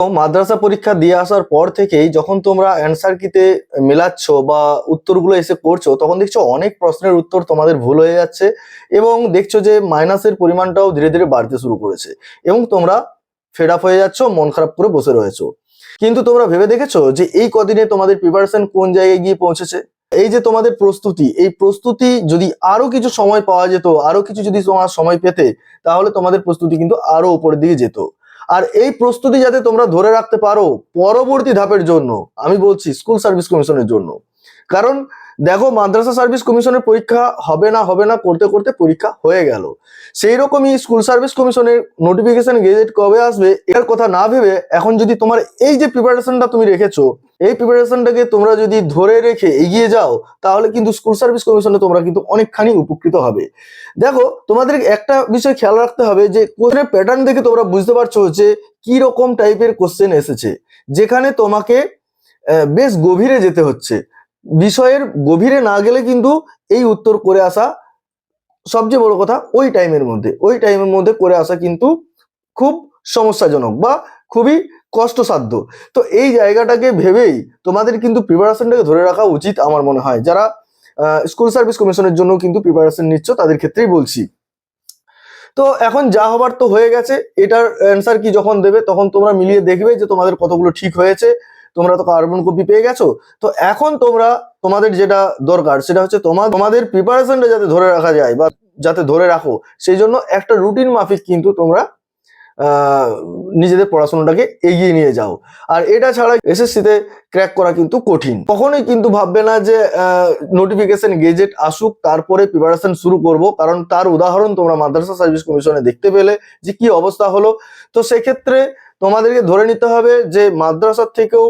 মাদ্রাসা পরীক্ষা দিয়ে আসার পর থেকেই যখন তোমরা অ্যান্সার কিতে মেলাচ্ছ বা উত্তরগুলো এসে করছ তখন দেখছ অনেক প্রশ্নের উত্তর তোমাদের ভুল হয়ে যাচ্ছে এবং দেখছ যে মাইনাসের পরিমাণটাও ধীরে ধীরে বাড়তে শুরু করেছে এবং তোমরা ফেড হয়ে যাচ্ছ, মন খারাপ করে বসে রয়েছো। কিন্তু তোমরা ভেবে দেখেছ যে এই কদিনে তোমাদের প্রিপারেশন কোন জায়গায় গিয়ে পৌঁছেছে? এই যে তোমাদের প্রস্তুতি, এই প্রস্তুতি যদি আরও কিছু সময় পাওয়া যেত, আরও কিছু যদি তোমার সময় পেতে, তাহলে তোমাদের প্রস্তুতি কিন্তু আরও উপরের দিকে যেত। আর এই প্রস্তুতি যাতে তোমরা ধরে রাখতে পারো পরবর্তী ধাপের জন্য, আমি বলছি স্কুল সার্ভিস কমিশনের জন্য। কারণ দেখো, মাদ্রাসা সার্ভিস কমিশনের পরীক্ষা হবে না হবে না, করতে করতে পরীক্ষা হয়ে গেল। সেই রকমই স্কুল সার্ভিস কমিশনের নোটিফিকেশন গেজেট কবে আসবে এর কথা না ভেবে এখন যদি তোমার এই যে প্রিপারেশনটা তুমি রেখেছো, এই প্রিপারেশনটাকে তোমরা যদি ধরে রেখে এগিয়ে যাও, তাহলে কিন্তু স্কুল সার্ভিস কমিশনে তোমরা কিন্তু অনেকখানি উপকৃত হবে। দেখো, তোমাদের একটা বিষয় খেয়াল রাখতে হবে যে কোশ্চেনের প্যাটার্ন দেখে তোমরা বুঝতে পারছ যে কি রকম টাইপের কোশ্চেন এসেছে। যেখানে তোমাকে বেশ গভীরে যেতে হচ্ছে। বিষয়ের গভীরে না গেলে কিন্তু এই উত্তর করে আসা সবচেয়ে বড় কথা ওই টাইমের মধ্যে, ওই টাইমের মধ্যে করে আসা কিন্তু খুব সমস্যাজনক বা খুবই কষ্টসাধ্য। তো এই জায়গাটাকে ভেবেই তোমাদের কিন্তু প্রিপারেশনটাকে ধরে রাখা উচিত আমার মনে হয়। যারা স্কুল সার্ভিস কমিশনের জন্য কিন্তু প্রিপারেশন নিচ্ছ, তাদের ক্ষেত্রেই বলছি। তো এখন যা হবার তো হয়ে গেছে, এটার অ্যান্সার কি যখন দেবে তখন তোমরা মিলিয়ে দেখবে যে তোমাদের কতগুলো ঠিক হয়েছে। তোমরা তো কার্বন কপি পেয়ে গেছো। তো এখন তোমরা, তোমাদের যেটা দরকার, সেটা হচ্ছে তোমার তোমাদের প্রিপারেশনটা যাতে ধরে রাখা যায় বা যাতে ধরে রাখো, সেই জন্য একটা রুটিন মাফিক কিন্তু তোমরা নিজেদের পড়াশোনাটাকে এগিয়ে নিয়ে যাও। আর এটা ছাড়া এসএসসিতে ক্র্যাক করা কিন্তু কঠিন। কখনোই কিন্তু ভাববে না যে নোটিফিকেশন গেজেট আসুক, তারপরে প্রিপারেশন শুরু করব, কারণ তার উদাহরণ তোমরা মাদ্রাসা সার্ভিস কমিশনে দেখতে পেলে যে কি অবস্থা হলো। তো সেক্ষেত্রে তোমাদেরকে ধরে নিতে হবে যে মাদ্রাসার থেকেও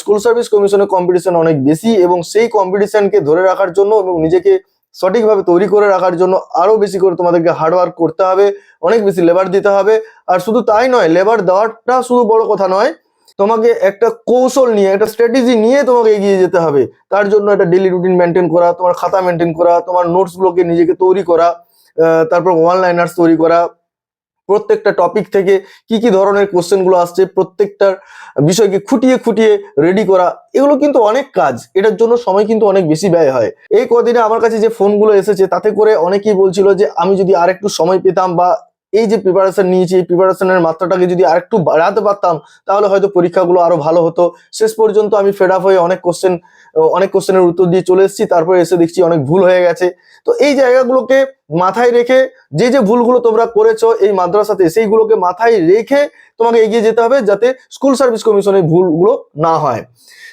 স্কুল সার্ভিস কমিশনের কম্পিটিশন অনেক বেশি এবং সেই কম্পিটিশনকে ধরে রাখার জন্য এবং নিজেকে সঠিকভাবে তৈরি করে রাখার জন্য আরও বেশি করে তোমাদেরকে হার্ডওয়ার্ক করতে হবে, অনেক বেশি লেবার দিতে হবে। আর শুধু তাই নয় লেবার দেওয়াটা শুধু বড় কথা নয়, তোমাকে একটা কৌশল নিয়ে, একটা স্ট্র্যাটেজি নিয়ে তোমাকে এগিয়ে যেতে হবে। তার জন্য একটা ডেলি রুটিন মেনটেন করা, তোমার খাতা মেনটেন করা, তোমার নোটস গুলোকে নিজেকে তৈরি করা তারপর ওয়ান লাইনার্স তৈরি করা প্রত্যেকটা টপিক থেকে কি কি ধরনের কোশ্চেনগুলো আসছে, প্রত্যেকটার বিষয়কে খুঁটিয়ে খুঁটিয়ে রেডি করা, এগুলো কিন্তু অনেক কাজ। এটার জন্য সময় কিন্তু অনেক বেশি ব্যয় হয়। এই কদিনে আমার কাছে যে ফোনগুলো এসেছে, তাতে করে অনেকেই বলছিল যে, আমি যদি আর একটু সময় পেতাম বা এই যে প্রিপারেশন নিয়েছি, এই প্রিপারেশনের মাত্রাটাকে যদি আরেকটু বাড়াতে পারতাম, তাহলে হয়তো পরীক্ষাগুলো আরও ভালো হতো। শেষ পর্যন্ত আমি ফেড আপ হয়ে অনেক কোশ্চেন অনেক কোশ্চেনের উত্তর দিয়ে চলে এসেছি, তারপরে এসে দেখছি অনেক ভুল হয়ে গেছে। তো এই জায়গাগুলোকে মাথায় রেখে, যে যে ভুলগুলো তোমরা করেছ এই মাদ্রাসাতে, সেইগুলোকে মাথায় রেখে তোমাকে এগিয়ে যেতে হবে যাতে স্কুল সার্ভিস কমিশনের ভুলগুলো না হয়।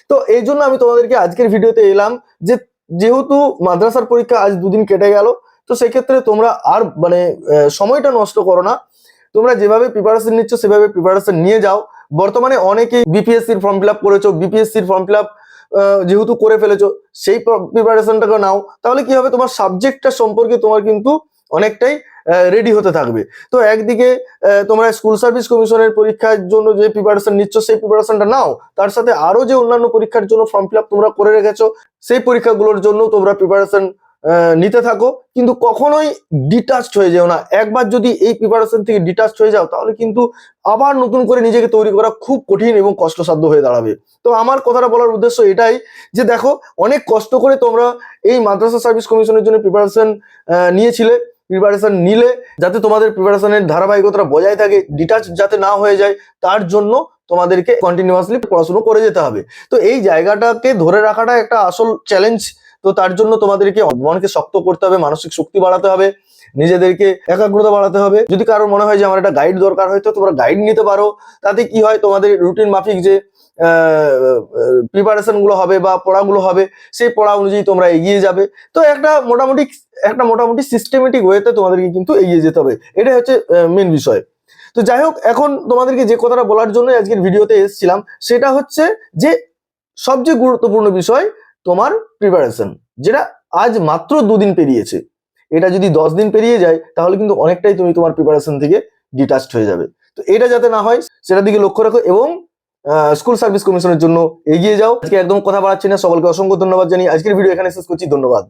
তো এই জন্য আমি তোমাদেরকে আজকের ভিডিওতে এলাম যে, যেহেতু মাদ্রাসার পরীক্ষা আজ দুদিন কেটে গেল তো সেক্ষেত্রে তোমরা আর মানে সময়টা নষ্ট করো না। তোমরা যেভাবে প্রিপারেশন নিচ্ছ, সেভাবে প্রিপারেশন নিয়ে যাও। বর্তমানে অনেকেই বিপিএসসির ফর্ম ফিল আপ করেছ বিপিএসসির ফর্ম ফিল আপ যেহেতু করে ফেলেছো, সেই প্রিপারেশনটাকে নাও। তাহলে কি হবে? তোমার সাবজেক্টটা সম্পর্কে তোমার কিন্তু অনেকটাই রেডি হতে থাকবে। তো একদিকে তোমরা স্কুল সার্ভিস কমিশনের পরীক্ষার জন্য যে প্রিপারেশন নিচ্ছ, সেই প্রিপারেশনটা নাও। তার সাথে আরও যে অন্যান্য পরীক্ষার জন্য ফর্ম ফিল তোমরা করে রেখেছো, সেই পরীক্ষাগুলোর জন্য তোমরা প্রিপারেশন নিতে থাকো, কিন্তু কখনোই ডিটাচড হয়ে যেও না। একবার যদি এই প্রিপারেশন থেকে ডিটাচড হয়ে যাও, তাহলে কিন্তু আবার নতুন করে নিজেকে তৈরি করা খুব কঠিন এবং কষ্টসাধ্য হয়ে দাঁড়াবে। তো আমার কথাটা বলার উদ্দেশ্য এটাই যে, দেখো, অনেক কষ্ট করে তোমরা এই মাদ্রাসা সার্ভিস কমিশনের জন্য প্রিপারেশন নিয়েছিলে। প্রিপারেশন নিলে যাতে তোমাদের প্রিপারেশনের ধারাবাহিকতা বজায় থাকে ডিটাচ যাতে না হয়ে যায়, তার জন্য তোমাদেরকে কন্টিনিউয়াসলি পড়াশুনো করে যেতে হবে। তো এই জায়গাটাকে ধরে রাখাটা একটা আসল চ্যালেঞ্জ তো তার জন্য তোমাদেরকে মনকে শক্ত করতে হবে, মানসিক শক্তি বাড়াতে হবে, নিজেদেরকে একাগ্রতা বাড়াতে হবে। যদি কারোর মনে হয় যে আমার একটা গাইড দরকার হয়, তো তোমরা গাইড নিতে পারো। তাতে কি হয়, তোমাদের রুটিন মাফিক যে প্রিপারেশনগুলো হবে বা পড়াগুলো হবে, সেই পড়া অনুযায়ী তোমরা এগিয়ে যাবে। তো একটা মোটামুটি একটা মোটামুটি সিস্টেমেটিক ওয়েতে তোমাদেরকে কিন্তু এগিয়ে যেতে হবে। এটাই হচ্ছে মেন বিষয়। তো যাই হোক, এখন তোমাদেরকে যে কথাটা বলার জন্য আজকের ভিডিওতে এসেছিলাম, সেটা হচ্ছে যে সবচেয়ে গুরুত্বপূর্ণ বিষয় তোমার প্রিপারেশন যেটা আজ মাত্র দুদিন পেরিয়েছে। এটা যদি দশ দিন পেরিয়ে যায়, তাহলে কিন্তু অনেকটাই তুমি তোমার প্রিপারেশন থেকে ডিটাচড হয়ে যাবে। তো এটা যাতে না হয়, সেটার দিকে লক্ষ্য রাখো এবং স্কুল সার্ভিস কমিশনের জন্য এগিয়ে যাও। আজকে একদম কথা বাড়াচ্ছি না, সকলকে অসংখ্য ধন্যবাদ জানিয়ে আজকের ভিডিও এখানে শেষ করছি, ধন্যবাদ।